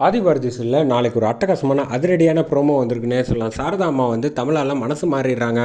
ஆதிபாரதிஸில் நாளைக்கு ஒரு அட்டகாசமான அதிரடியான ப்ரோமோ வந்திருக்குன்னே சொல்லலாம். சாரதா அம்மா வந்து தமிழால் மனசு மாறிடுறாங்க.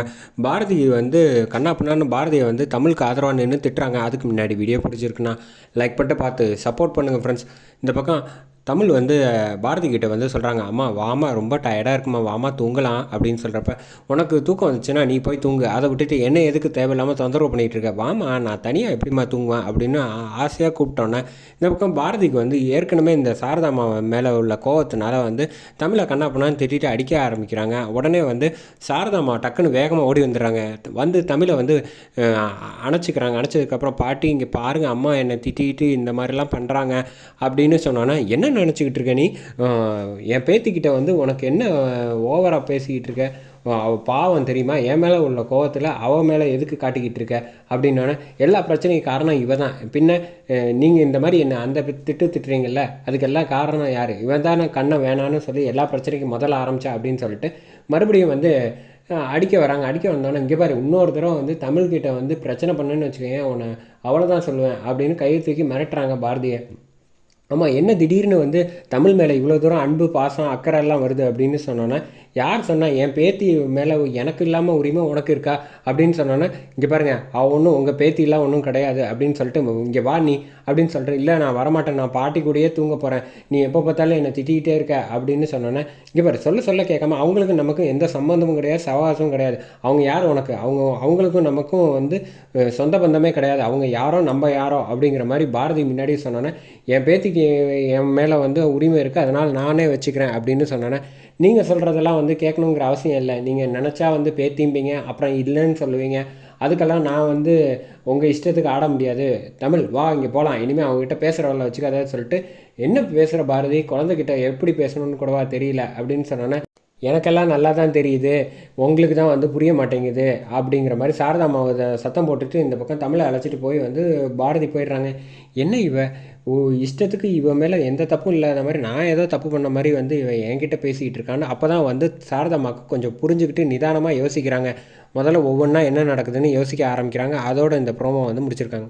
பாரதி வந்து கண்ணா பின்னான்னு பாரதியை வந்து தமிழுக்கு ஆதரவாக நின்று திட்டுறாங்க. அதுக்கு முன்னாடி வீடியோ பிடிச்சிருக்குன்னா லைக் பண்ணிட்டு பார்த்து சப்போர்ட் பண்ணுங்கள் ஃப்ரெண்ட்ஸ் இந்த பக்கம் தமிழ் வந்து பாரதி கிட்ட வந்து சொல்கிறாங்க அம்மா வாமா ரொம்ப டயர்டாக இருக்குமா வாமா தூங்கலாம் அப்படின்னு சொல்கிறப்ப உனக்கு தூக்கம் வந்துச்சுன்னா நீ போய் தூங்கு அதை விட்டுட்டு என்ன எதுக்கு தேவையில்லாமல் தொந்தரவு பண்ணிகிட்டு இருக்க? வாமா நான் தனியாக எப்படிம்மா தூங்குவேன்? அப்படின்னு ஆசையாக கூப்பிட்டோன்னே இந்த பக்கம் பாரதிக்கு வந்து ஏற்கனவே இந்த சாரதாம்மா மேலே உள்ள கோவத்தினால வந்து தமிழை கண்ணா பண்ணான்னு திட்டிட்டு அடிக்க ஆரம்பிக்கிறாங்க. உடனே வந்து சாரதாம்மா டக்குன்னு வேகமாக ஓடி வந்துடுறாங்க. வந்து தமிழை வந்து அணைச்சிக்கிறாங்க. அணைச்சதுக்கப்புறம் பாட்டி இங்கே பாருங்கள் அம்மா என்னை திட்டிட்டு இந்த மாதிரிலாம் பண்ணுறாங்க அப்படின்னு சொன்னோன்னா என்ன நினச்சிக்கிட்டு இருக்க நீ. என் பேத்திக்கிட்ட வந்து உனக்கு என்ன ஓவராக பேசிக்கிட்டு இருக்க? அவள் பாவம் தெரியுமா? என் மேலே உள்ள கோவத்தில் அவள் மேலே எதுக்கு காட்டிக்கிட்டு இருக்க? அப்படின்னோடனே எல்லா பிரச்சனைக்கு காரணம் இவ தான் பின்ன நீங்கள் இந்த மாதிரி என்ன அந்த திட்டு திட்டுறீங்கல்ல? அதுக்கெல்லாம் காரணம் யார்? இவன் தானே கண்ணை வேணான்னு சொல்லி எல்லா பிரச்சனைக்கும் முதல்ல ஆரம்பித்தா அப்படின்னு சொல்லிட்டு மறுபடியும் வந்து அடிக்க வராங்க. அடிக்க வந்தோன்னே இங்கே பாரு இன்னொரு தடவை வந்து தமிழ்கிட்ட வந்து பிரச்சனை பண்ணுன்னு வச்சுக்கோங்க உன்னை அவ்வளோதான் சொல்லுவேன் அப்படின்னு கையை தூக்கி மிரட்டுறாங்க பாரதியை. ஆமாம் என்ன திடீர்னு வந்து தமிழ் மேலே இவ்வளோ தூரம் அன்பு பாசம் அக்கறை எல்லாம் வருது அப்படின்னு சொன்னோன்னே யார் சொன்னால் என் பேத்தி மேலே எனக்கு இல்லாமல் உரிமை உனக்கு இருக்கா? அப்படின்னு சொன்னோன்னே இங்கே பாருங்க அவள் ஒன்றும் உங்கள் பேத்திலாம் ஒன்றும் கிடையாது அப்படின்னு சொல்லிட்டு இங்கே வா நீ அப்படின்னு சொல்லிட்டு இல்லை நான் வரமாட்டேன் நான் பாட்டி கூடயே தூங்க போகிறேன் நீ எப்போ பார்த்தாலும் என்னை திட்டிக்கிட்டே இருக்க அப்படின்னு சொன்னோன்னே இங்கே பாரு சொல்ல சொல்ல கேட்காம அவங்களுக்கு நமக்கும் எந்த சம்மந்தமும் கிடையாது சவாசமும் கிடையாது. அவங்க யார் உனக்கு? அவங்க அவங்களுக்கும் நமக்கும் வந்து சொந்த பந்தமே கிடையாது. அவங்க யாரோ நம்ம யாரோ அப்படிங்கிற மாதிரி பாரதி முன்னாடி சொன்னோன்னே என் பேத்திக்கு என் மேலே வந்து உரிமை இருக்குது அதனால் நானே வச்சுக்கிறேன் அப்படின்னு சொன்னோன்னே நீங்கள் சொல்கிறதெல்லாம் வந்து கேட்கணுங்கிற அவசியம் இல்லை. நீங்கள் நினச்சா வந்து பேத்திம்பீங்க அப்புறம் இல்லைன்னு சொல்லுவீங்க. அதுக்கெல்லாம் நான் வந்து உங்கள் இஷ்டத்துக்கு ஆட முடியாது. தமிழ் வா இங்கே போகலாம் இனிமேல் அவங்ககிட்ட பேசுகிறவங்கள வச்சுக்காத சொல்லிட்டு என்ன பேசுகிற பாரதி? குழந்தைகிட்ட எப்படி பேசணும்னு கூடவா தெரியல அப்படின்னு சொன்னோன்னே எனக்கெல்லாம் நல்லா தான் தெரியுது. உங்களுக்கு தான் வந்து புரிய மாட்டேங்குது. அப்படிங்கிற மாதிரி சாரதா அம்மாவை சத்தம் போட்டுட்டு இந்த பக்கம் தமிழை அழைச்சிட்டு போய் வந்து பாரதி போயிடுறாங்க. என்ன இவ? ஓ இஷ்டத்துக்கு இவ மேலே எந்த தப்பும் இல்லாத மாதிரி நான் ஏதோ தப்பு பண்ண மாதிரி வந்து இவ என்கிட்ட பேசிக்கிட்டு இருக்கான்னு அப்போ தான் வந்து சாரதாமாவுக்கு கொஞ்சம் புரிஞ்சுக்கிட்டு நிதானமாக யோசிக்கிறாங்க. முதல்ல ஒவ்வொன்றா என்ன நடக்குதுன்னு யோசிக்க ஆரம்பிக்கிறாங்க. அதோட இந்த ப்ரோமோ வந்து முடிச்சிருக்காங்க.